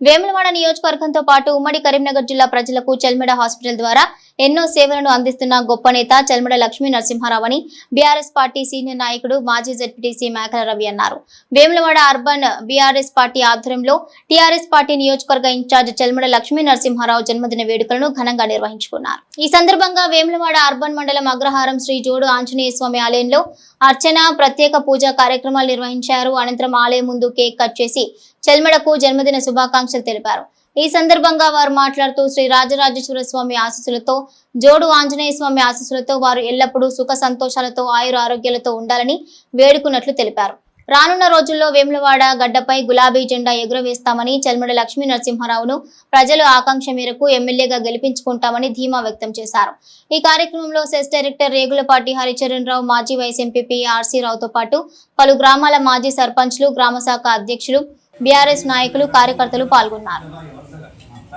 వేములవాడ నియోజకవర్గంతో పాటు ఉమ్మడి కరీంనగర్ జిల్లా ప్రజలకు చెల్మెడ హాస్పిటల్ ద్వారా ఎన్నో సేవలను అందిస్తున్న గొప్ప నేత చల్మడ లక్ష్మీ నరసింహారావు అని బీఆర్ఎస్ పార్టీ సీనియర్ నాయకుడు మాజీ జడ్పీటీసీ మేకల రవి అన్నారు. వేములవాడ అర్బన్ బీఆర్ఎస్ పార్టీ ఆధ్వర్యంలో టీఆర్ఎస్ పార్టీ నియోజకవర్గ ఇన్ఛార్జ్ చల్మడ లక్ష్మీ నరసింహారావు జన్మదిన వేడుకలను ఘనంగా నిర్వహించుకున్నారు. ఈ సందర్భంగా వేములవాడ అర్బన్ మండలం అగ్రహారం శ్రీ జోడు ఆంజనేయ స్వామి ఆలయంలో అర్చన ప్రత్యేక పూజా కార్యక్రమాలు నిర్వహించారు. అనంతరం ఆలయం ముందు కేక్ కట్ చేసి చల్మడకు జన్మదిన శుభాకాంక్షలు తెలిపారు. ఈ సందర్భంగా వారు మాట్లాడుతూ శ్రీ రాజరాజేశ్వర స్వామి ఆశీస్సులతో జోడు ఆంజనేయ స్వామి ఆశీస్సులతో వారు ఎల్లప్పుడూ సుఖ సంతోషాలతో ఆయుర ఆరోగ్యాలతో ఉండాలని వేడుకున్నట్లు తెలిపారు. రానున్న రోజుల్లో వేములవాడ గడ్డపై గులాబీ జెండా ఎగురవేస్తామని చెల్మడ లక్ష్మీ నరసింహారావును ప్రజలు ఆకాంక్ష మేరకు ఎమ్మెల్యేగా గెలిపించుకుంటామని ధీమా వ్యక్తం చేశారు. ఈ కార్యక్రమంలో సెస్ డైరెక్టర్ రేగులపాటి హరిచరణ్ రావు మాజీ వైస్ ఎంపీపీ ఆర్సీ రావుతో పాటు పలు గ్రామాల మాజీ సర్పంచ్లు గ్రామ శాఖ అధ్యక్షులు బీఆర్ఎస్ నాయకులు కార్యకర్తలు పాల్గొన్నారు.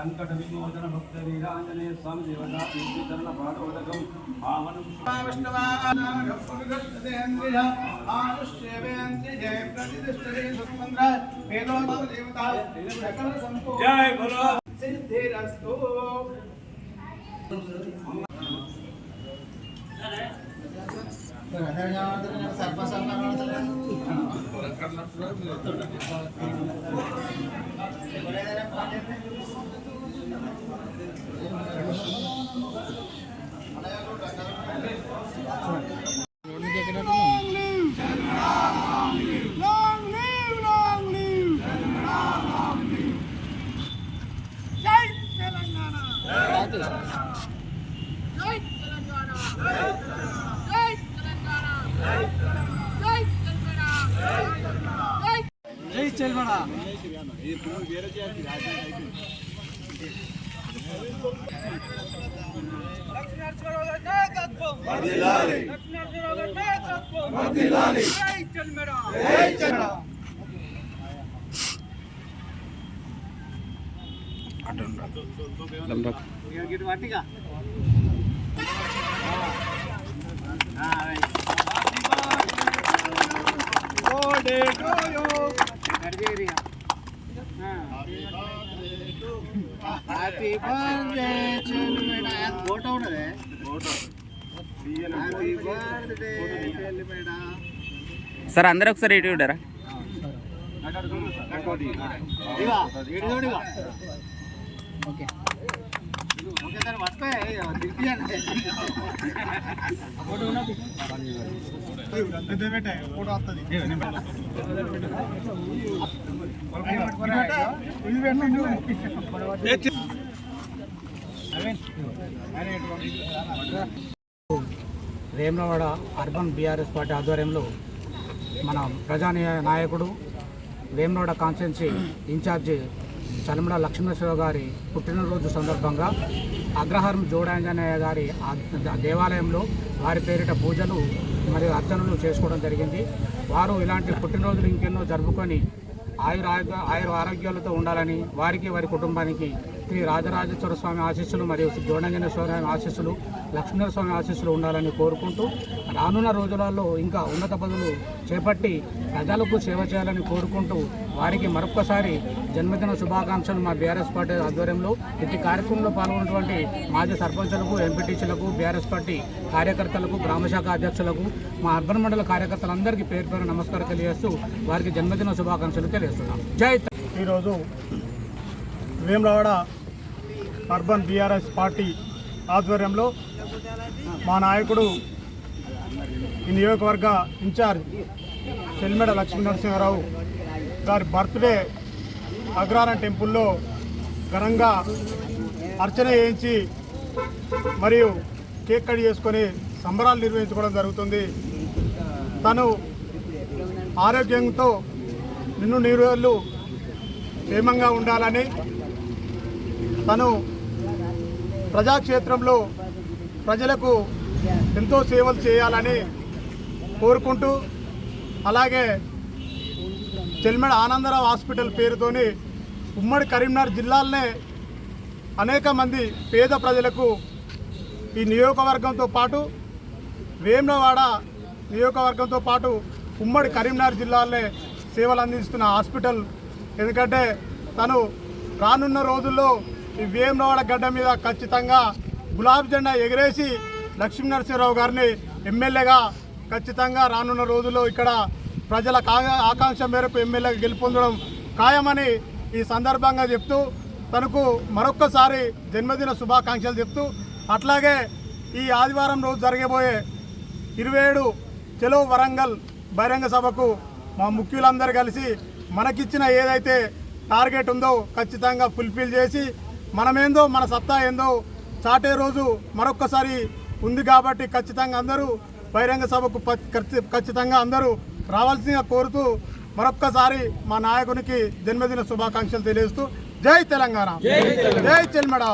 సంకట విమోచన భక్త వీరాంజనేయ స్వామి దేవతా చరణ పాదోదకం పావనం జై బలో మాట్లాడుతున్నారు తెలంగాణ జై జై చెల్మడ లక్ష్మీనరసింహరావు గారి నాయకత్వం లక్ష్మీనరసింహరావు గారి నాయకత్వం జై తెలంగాణ జై Telangana happy birthday Chalmeda photo ఉన్నదే? హ్యాపీ బర్త్డే చెల్లిమేడ సార్ అందరూ ఒకసారి ఇటు చూడరా? Okay. Vemulawada urban BRS party ఆధ్వర్యంలో మన ప్రజానీయ నాయకుడు వేమనోడ కాన్స్టిట్యున్సీ ఇన్ఛార్జి చలమడ లక్ష్మీశ్వర గారి పుట్టినరోజు సందర్భంగా అగ్రహారం జోడాంజనేయ గారి దేవాలయంలో వారి పేరిట పూజలు మరియు అర్చనలు చేసుకోవడం జరిగింది. వారు ఇలాంటి పుట్టినరోజులు ఇంకెన్నో జరుపుకొని ఆయుర ఆయుర ఆరోగ్యాలతో ఉండాలని వారికి వారి కుటుంబానికి శ్రీ రాజరాజేశ్వర స్వామి ఆశీస్సులు మరియు శ్రీ జోడంజన స్వామి ఆశీస్సులు లక్ష్మీనర స్వామి ఆశీస్సులు ఉండాలని కోరుకుంటూ రానున్న రోజులలో ఇంకా ఉన్నత పదవులు చేపట్టి ప్రజలకు సేవ చేయాలని కోరుకుంటూ వారికి మరొక్కసారి జన్మదిన శుభాకాంక్షలు మా బీఆర్ఎస్ పార్టీ ఆధ్వర్యంలో. ఇట్టి కార్యక్రమంలో పాల్గొన్నటువంటి మాజీ సర్పంచులకు ఎంపీటీసీలకు బీఆర్ఎస్ పార్టీ కార్యకర్తలకు గ్రామశాఖ అధ్యక్షులకు మా అర్బన్ మండల కార్యకర్తలందరికీ పేరు పేరు నమస్కారం తెలియజేస్తూ వారికి జన్మదిన శుభాకాంక్షలు తెలియజేస్తున్నాం. జై ఈరోజు వేమరావాడ అర్బన్ బీఆర్ఎస్ పార్టీ ఆధ్వర్యంలో మా నాయకుడు ఈ నియోజకవర్గ ఇన్ఛార్జ్ చెల్మెడ లక్ష్మీ నరసింహారావు గారి బర్త్డే అగ్రారం టెంపుల్లో ఘనంగా అర్చన చేయించి మరియు కేక్ కట్ చేసుకొని సంబరాలు నిర్వహించుకోవడం జరుగుతుంది. తను ఆరోగ్యంతో నిన్ను నీరు క్షేమంగా ఉండాలని తను ప్రజాక్షేత్రంలో ప్రజలకు ఎంతో సేవలు చేయాలని కోరుకుంటూ అలాగే చెల్మెడ ఆనందరావు హాస్పిటల్ పేరుతోని ఉమ్మడి కరీంనగర్ జిల్లాలనే అనేక మంది పేద ప్రజలకు ఈ నియోజకవర్గంతో పాటు వేములవాడ నియోజకవర్గంతో పాటు ఉమ్మడి కరీంనగర్ జిల్లాలనే సేవలు అందిస్తున్న హాస్పిటల్. ఎందుకంటే తను రానున్న రోజుల్లో ఈ వేమనవాడ గడ్డ మీద ఖచ్చితంగా గులాబీ జెండా ఎగిరేసి లక్ష్మీ నరసింహరావు గారిని ఎమ్మెల్యేగా ఖచ్చితంగా రానున్న రోజుల్లో ఇక్కడ ప్రజల ఆకాంక్ష మేరకు ఎమ్మెల్యేగా గెలుపొందడం ఖాయమని ఈ సందర్భంగా చెప్తూ తనకు మరొక్కసారి జన్మదిన శుభాకాంక్షలు చెప్తూ అట్లాగే ఈ ఆదివారం రోజు జరగబోయే ఇరవై ఏడు చెలో వరంగల్ బహిరంగ సభకు మా ముఖ్యులందరూ కలిసి మనకిచ్చిన ఏదైతే టార్గెట్ ఉందో ఖచ్చితంగా ఫుల్ఫిల్ చేసి మనమేందో మన సత్తా ఏందో చాటే రోజు మరొక్కసారి ఉంది కాబట్టి ఖచ్చితంగా అందరూ బహిరంగ సభకు ఖచ్చితంగా అందరూ రావాల్సిందిగా కోరుతూ మరొక్కసారి మా నాయకునికి జన్మదిన శుభాకాంక్షలు తెలియజేస్తూ జై తెలంగాణ. జై చెల్మడ.